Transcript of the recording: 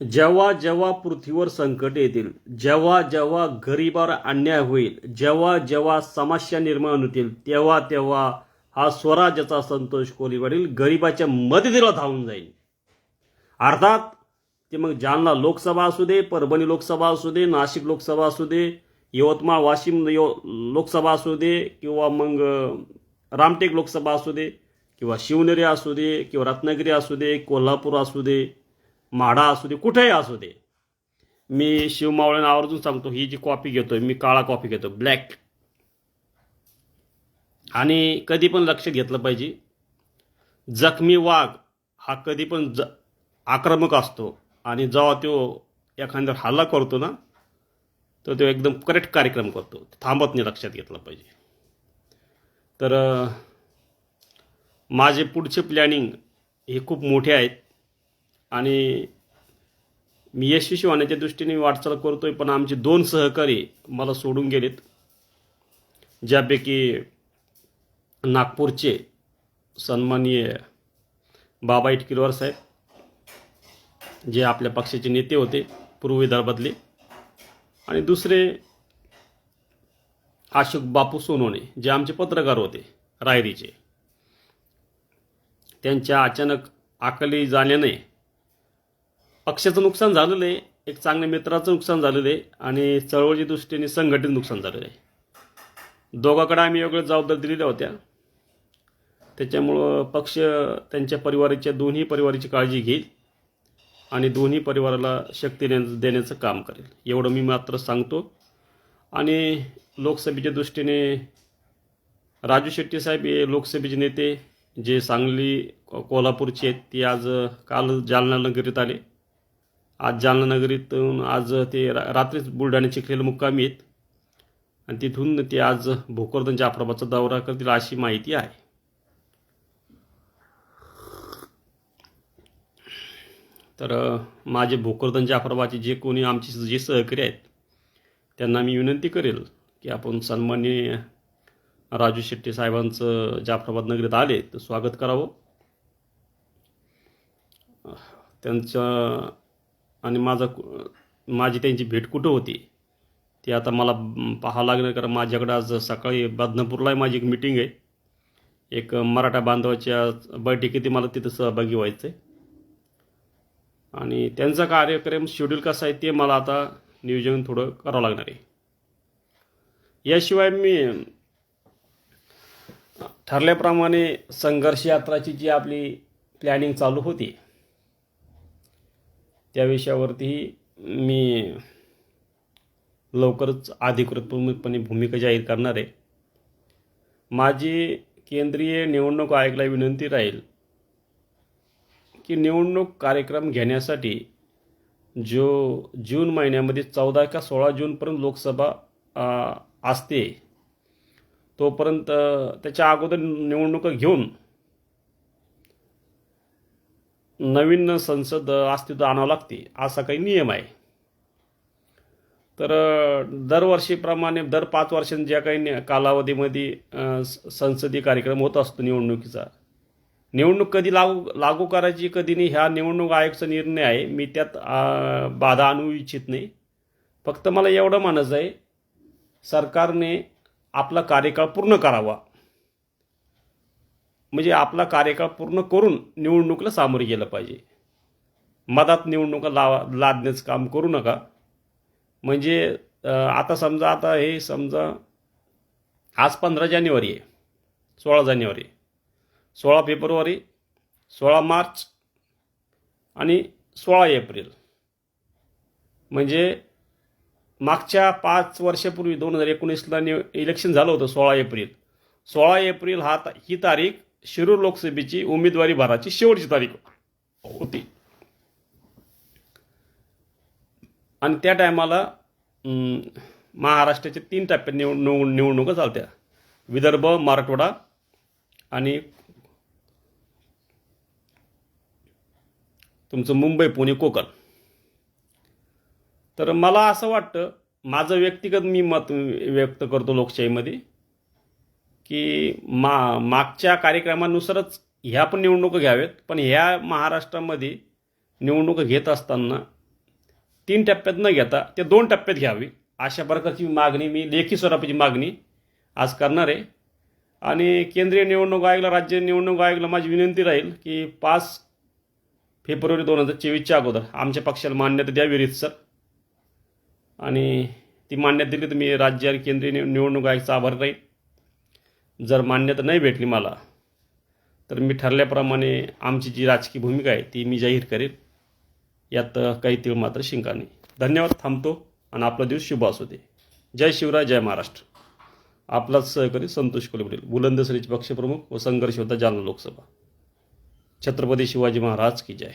जेव्हा जेव्हा पृथ्वीवर संकट येतील जेव्हा जेव्हा गरीबावर अन्याय होईल जेव्हा जेव्हा समस्या निर्माण होतील तेव्हा तेव्हा हा स्वराज्याचा संतोष कोलीवडील गरिबाच्या मदतीला धावून जाईल. अर्थात ते मग जालना लोकसभा असू दे परभणी लोकसभा असू दे नाशिक लोकसभा असू दे यवतमाळ वाशिम यो लोकसभा असू दे किंवा मग रामटेक लोकसभा असू दे किंवा शिवनेरी असू दे किंवा रत्नागिरी असू दे कोल्हापूर असू दे म्हाडा असू दे कुठेही असू दे. मी शिवमावळ्यांना आवर्जून सांगतो ही जी कॉफी घेतोय मी काळा कॉफी घेतो ब्लॅक आणि कधी पण लक्ष घेतलं पाहिजे. जखमी वाघ हा कधी पण ज आक्रमक असतो. आणि जेव्हा तो एखाद्यावर हल्ला करतो ना तर तो एकदम करेक्ट कार्यक्रम करतो. थांबत नाही लक्षात घेतलं पाहिजे. तर माझे पुढचे प्लॅनिंग हे खूप मोठे आहेत. आणि मी यशस्वी होण्याच्या दृष्टीने वाटचाल करतोय पण आमचे दोन सहकारी मला सोडून गेलेत ज्यापैकी नागपूरचे सन्माननीय बाबा इटकिरवार साहेब जे आपल्या पक्षाचे नेते होते पूर्व विदर्भातले आणि दुसरे अशोक बापू सोनवणे जे आमचे पत्रकार होते रायरीचे. त्यांच्या अचानक आकली जाण्याने पक्षाचं नुकसान झालेलं आहे एक चांगल्या मित्राचं नुकसान झालेलं आहे आणि चळवळीच्या दृष्टीने संघटित नुकसान झालेलं आहे. दोघाकडे आम्ही वेगळ्या जबाबदारी दिलेल्या होत्या. त्याच्यामुळं पक्ष त्यांच्या परिवाराच्या दोन्ही परिवाराची काळजी घेईल आणि दोन्ही परिवाराला शक्ती देण्या- देण्याचं काम करेल. एवढं मी मात्र सांगतो. आणि लोकसभेच्या दृष्टीने राजू शेट्टी साहेब हे लोकसभेचे नेते जे सांगली को- कोल्हापूरचे आहेत ते आज काल जालना नगरीत आले. आज जालना नगरीतून आज ते रा रात्रीच बुलढाणा चिखलेला मुक्कामी आहेत. आणि तिथून ते आज भोकरदन जाफराबादचा दौरा करतील अशी माहिती आहे. तर माझे भोकरदन जाफराबादचे जे कोणी आमचे जे सहकारी आहेत त्यांना मी विनंती करेल की आपण सन्माननीय राजू शेट्टी साहेबांचं जाफराबाद नगरीत आले तर स्वागत करावं. त्यांचं आणि माझा माझी त्यांची भेट कुठं होती? ती आता मला पाहावं लागणार कारण माझ्याकडं आज सकाळी बदनापूरला माझी एक मिटिंग आहे. एक मराठा बांधवाच्या बैठकीत मला तिथं सहभागी व्हायचं आहे आणि त्यांचा कार्यक्रम शेड्यूल कसा आहे ते मला आता नियोजन थोडं करावं लागणार आहे. याशिवाय मी ठरल्याप्रमाणे संघर्ष यात्राची जी आपली प्लॅनिंग चालू होती त्या विषयावरती मी लवकरच अधिकृतपणे भूमिका जाहीर करणार आहे. माझी केंद्रीय निवडणूक आयोगाला विनंती राहील की निवडणूक कार्यक्रम घेण्यासाठी जो जून महिन्यामध्ये चौदा का सोळा जूनपर्यंत लोकसभा असते तोपर्यंत त्याच्या अगोदर निवडणुका घेऊन नवीन संसद अस्तित्व आणावं लागते असा काही नियम आहे. तर दरवर्षीप्रमाणे दर पाच वर्षांनी ज्या काही कालावधीमध्ये स- संसदीय कार्यक्रम होत असतो निवडणुकीचा निवडणूक कधी लागू लागू करायची कधी नाही ह्या निवडणूक आयोगचा निर्णय आहे. मी त्यात बाधा आणू इच्छित नाही. फक्त मला एवढं मानायचं आहे सरकारने आपला कार्यकाळ पूर्ण करावा. म्हणजे आपला कार्यकाळ पूर्ण करून निवडणुकीला सामोरे गेलं पाहिजे. मधात निवडणुका लावा लादण्याचं काम करू नका. म्हणजे आता समजा आता हे समजा आज पंधरा जानेवारी आहे सोळा जानेवारी सोळा फेब्रुवारी सोळा मार्च आणि सोळा एप्रिल. म्हणजे मागच्या पाच वर्षापूर्वी दोन हजार एकोणीसला नि इलेक्शन झालं होतं सोळा एप्रिल. सोळा एप्रिल हा ही तारीख शिरूर लोकसभेची उमेदवारी भराची शेवटची तारीख होती. आणि त्या टायमाला महाराष्ट्राच्या तीन टप्प्यात निवड निवड निवडणुका चालत्या विदर्भ मराठवाडा आणि तुमचं मुंबई पुणे कोकण. तर मला असं वाटतं माझं व्यक्तिगत मी मत व्यक्त करतो लोकशाहीमध्ये की मा मागच्या कार्यक्रमानुसारच ह्या पण निवडणुका घ्यावेत पण ह्या महाराष्ट्रामध्ये निवडणुका घेत असताना तीन टप्प्यात न घेता ते दोन टप्प्यात घ्यावी अशा प्रकारची मागणी मी लेखी स्वरूपाची मागणी आज करणार आहे. आणि केंद्रीय निवडणूक आयोगाला राज्य निवडणूक आयोगाला माझी विनंती राहील की पाच फेब्रुवारी दोन हजार चोवीसच्या अगोदर आमच्या पक्षाला मान्यता द्यावी रीतसर आणि ती मान्यता दिली तर मी राज्य आणि केंद्रीय निव- निवडणूक आयोगाचा आभार राहील. जर मान्यता नाही भेटली मला तर मी ठरल्याप्रमाणे आमची जी राजकीय भूमिका आहे ती मी जाहीर करेन यात काही तीळ मात्र शिंका नाही. धन्यवाद थांबतो आणि आपला दिवस शुभ असू दे. जय शिवराय जय महाराष्ट्र. आपलाच सहकारी संतोष कुलबडील बुलंदसरीचे पक्षप्रमुख व संघर्ष होता जालना लोकसभा. छत्रपती शिवाजी महाराज की जय.